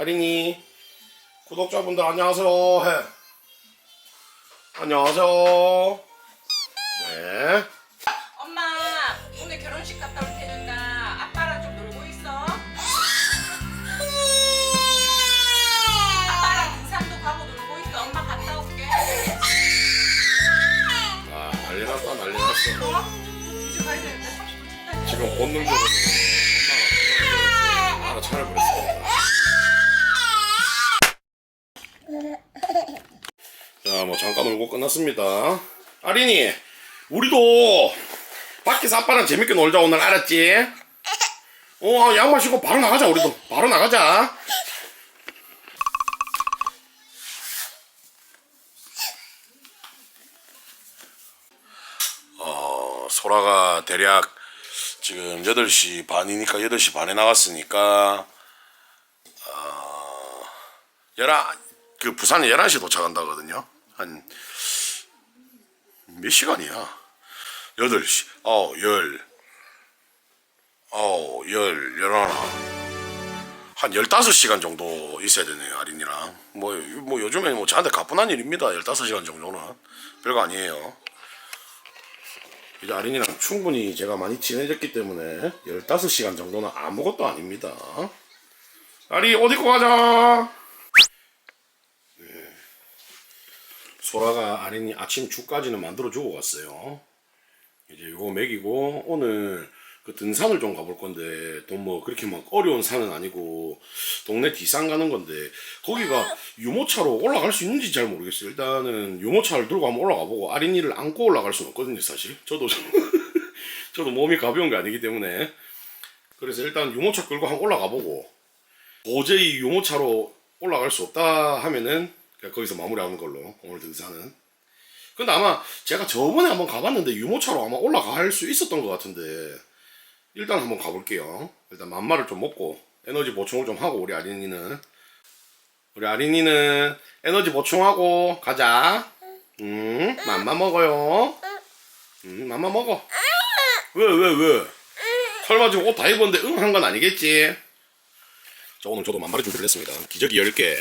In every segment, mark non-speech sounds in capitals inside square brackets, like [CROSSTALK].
아린이 구독자분들 안녕하세요. 해. 안녕하세요. 네 자 뭐 잠깐 놀고 끝났습니다. 아린이 우리도 밖에서 아빠랑 재밌게 놀자 오늘 알았지? 어 양말 신고 바로 나가자 우리도. 바로 나가자. 어 소라가 대략 지금 8시 반이니까 8시 반에 나갔으니까 어, 11, 그 부산에 11시 도착한다거든요 한 몇 시간이야 8시 어, 10 어, 10, 11, 한 15시간 정도 있어야 되네요, 아린이랑. 뭐, 뭐 요즘에 뭐 저한테 가뿐한 일입니다. 15시간 정도는. 별거 아니에요. 이제 아린이랑 충분히 제가 많이 친해졌기 때문에 15시간 정도는 아무것도 아닙니다. 아리, 옷 입고 가자! 소라가 아린이 아침 죽까지는 만들어 주고 갔어요. 이제 요거 먹이고 오늘 그 등산을 좀 가볼 건데 또 뭐 그렇게 막 어려운 산은 아니고 동네 뒷산 가는 건데 거기가 유모차로 올라갈 수 있는지 잘 모르겠어요. 일단은 유모차를 들고 한번 올라가 보고 아린이를 안고 올라갈 수는 없거든요, 사실. 저도 [LAUGHS] 저도 몸이 가벼운 게 아니기 때문에 그래서 일단 유모차 끌고 한번 올라가 보고 도저히 유모차로 올라갈 수 없다 하면은 그냥 거기서 마무리하는 걸로 오늘 등산은 근데 아마 제가 저번에 한번 가봤는데 유모차로 아마 올라갈 수 있었던 것 같은데 일단 한번 가볼게요. 일단 만마를 좀 먹고 에너지 보충을 좀 하고 우리 아린이는 우리 아린이는 에너지 보충하고 가자. 음, 맘마 먹어요. 음, 맘마 먹어. 왜, 왜, 왜? 설마 지금 옷 다 입었는데 응 한 건 아니겠지? 자, 오늘 저도 만마를 준비를 했습니다. 기저귀 10개,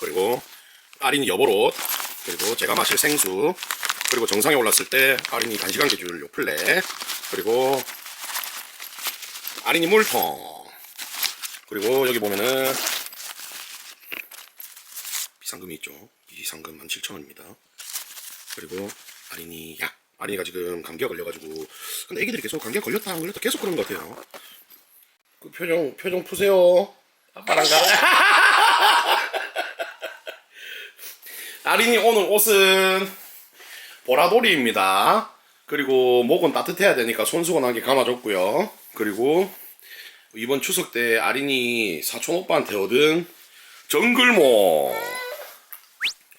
그리고 아린이 여보옷, 그리고 제가 마실 생수, 그리고 정상에 올랐을 때 아린이 간식한 개 줄 요플레, 그리고 아린이 물통, 그리고 여기 보면은 비상금이 있죠. 비상금 17,000원입니다. 그리고 아린이 약. 아린이가 지금 감기가 걸려가지고 근데 애기들이 계속 감기가 걸렸다 안 걸렸다 계속 그런 것 같아요. 그 표정 표정 푸세요. 아빠랑 가. [LAUGHS] 아린이 오늘 옷은 보라돌이입니다. 그리고 목은 따뜻해야 되니까 손수건하게 감아줬고요. 그리고 이번 추석 때 아린이 사촌 오빠한테 얻은 정글모.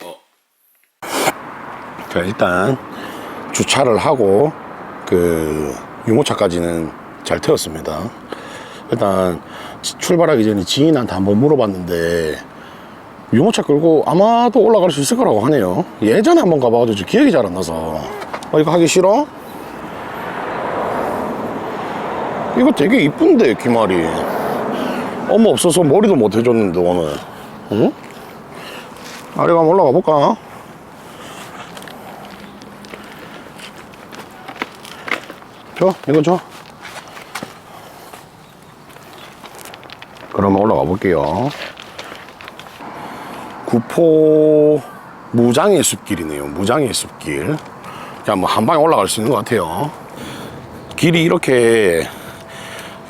어. 자 일단 주차를 하고 그 유모차까지는 잘 태웠습니다. 일단 지- 출발하기 전에 지인한테 한번 물어봤는데 유모차 끌고 아마도 올라갈 수 있을 거라고 하네요. 예전에 한번 가봐가지고 저 기억이 잘 안 나서. 어, 이거 하기 싫어? 이거 되게 이쁜데, 기말이. 엄마 없어서 머리도 못 해줬는데, 오늘. 응? 아래가 한번 올라가 볼까? 줘, 이거 줘. 그러면 올라가 볼게요. 구포 무장의 숲길이네요. 무장의 숲길. 그냥 뭐 한 방에 올라갈 수 있는 것 같아요. 길이 이렇게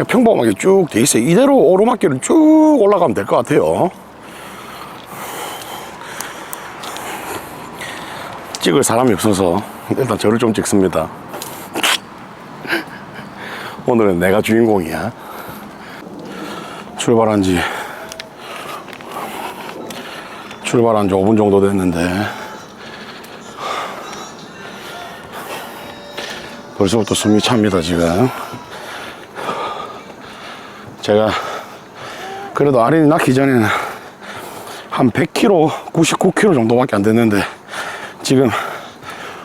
평범하게 쭉 돼 있어요. 이대로 오르막길을 쭉 올라가면 될 것 같아요. 찍을 사람이 없어서 일단 저를 좀 찍습니다. 오늘은 내가 주인공이야. 출발한 지 출발한 지 5분 정도 됐는데. 벌써부터 숨이 찹니다 지금. 제가 그래도 아린이 낳기 전에는 한 100kg, 99kg 정도밖에 안 됐는데 지금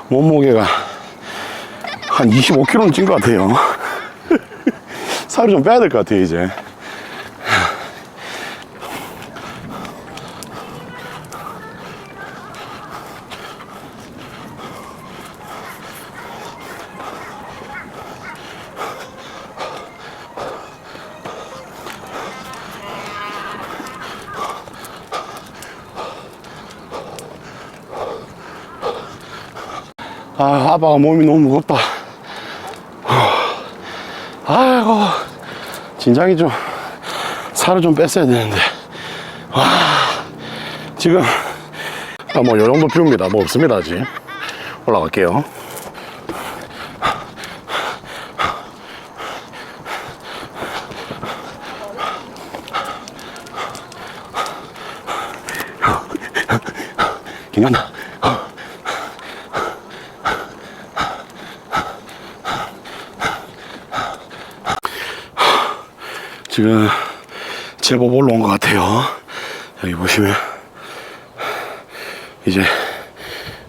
몸무게가 한 25kg는 찐 것 같아요. [LAUGHS] 살을 좀 빼야 될 것 같아요 이제 아, 아빠가 몸이 너무 무겁다. 아이고, 진작에 좀 살을 좀 뺐어야 되는데. 와, 지금, 아, 뭐, 요 정도 비웁니다. 뭐 없습니다, 아직. 올라갈게요. 괜찮나? 지금 제법 올라온 것 같아요. 여기 보시면 이제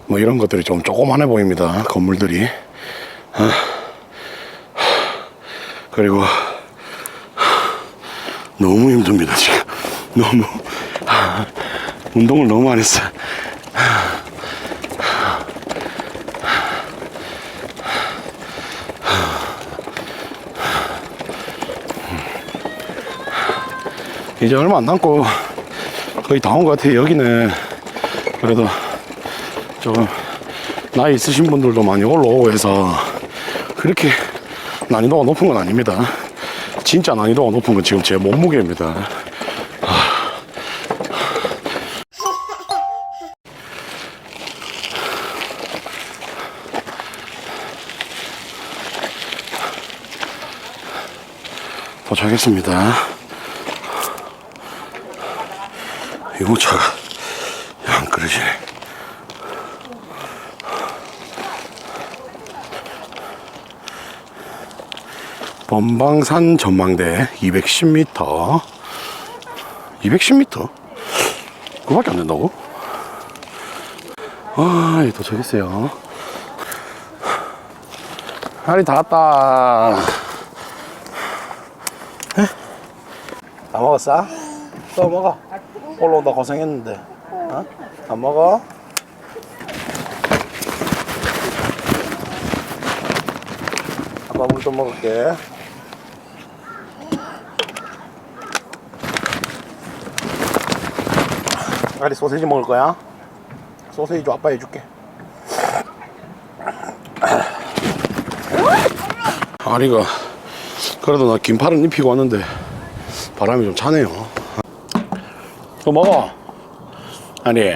뭐 이런 것들이 좀 조그만해 보입니다. 건물들이. 아. 그리고 너무 힘듭니다 지금. 너무 아, 운동을 너무 많이 했어요. 이제 얼마 안 남고 거의 다 온 것 같아요. 여기는 그래도 조금 나이 있으신 분들도 많이 올라오고 해서 그렇게 난이도가 높은 건 아닙니다. 진짜 난이도가 높은 건 지금 제 몸무게입니다. 도착했습니다. 이거 차가 안 그러지네. 범방산 전망대 210m. 210m? 그밖에 안 된다고? 아, 이 도착했어요. 아리 다 왔다. 다 먹었어? 또 먹어. 올라온다 고생했는데. 어? 안 먹어? 아빠 물 좀 먹을게. 아리 소세지 먹을 거야? 소세지 좀 아빠 해줄게. 아리가 그래도 나 긴팔은 입히고 왔는데 바람이 좀 차네요. 또 먹어. 아니. [LAUGHS]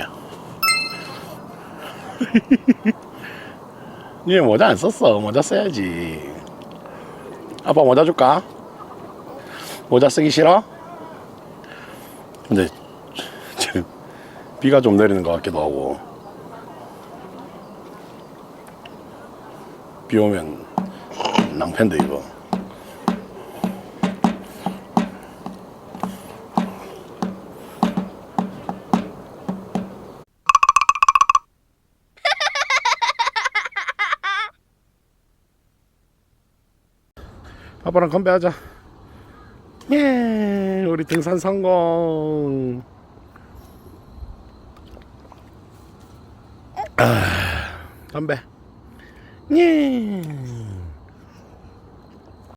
니 모자 안 썼어. 모자 써야지. 아빠 모자 줄까? 모자 쓰기 싫어? 근데 지금 비가 좀 내리는 것 같기도 하고. 비 오면 낭패인데 이거. 아빠랑 건배하자. 예, 우리 등산 성공. 아, 건배. 예.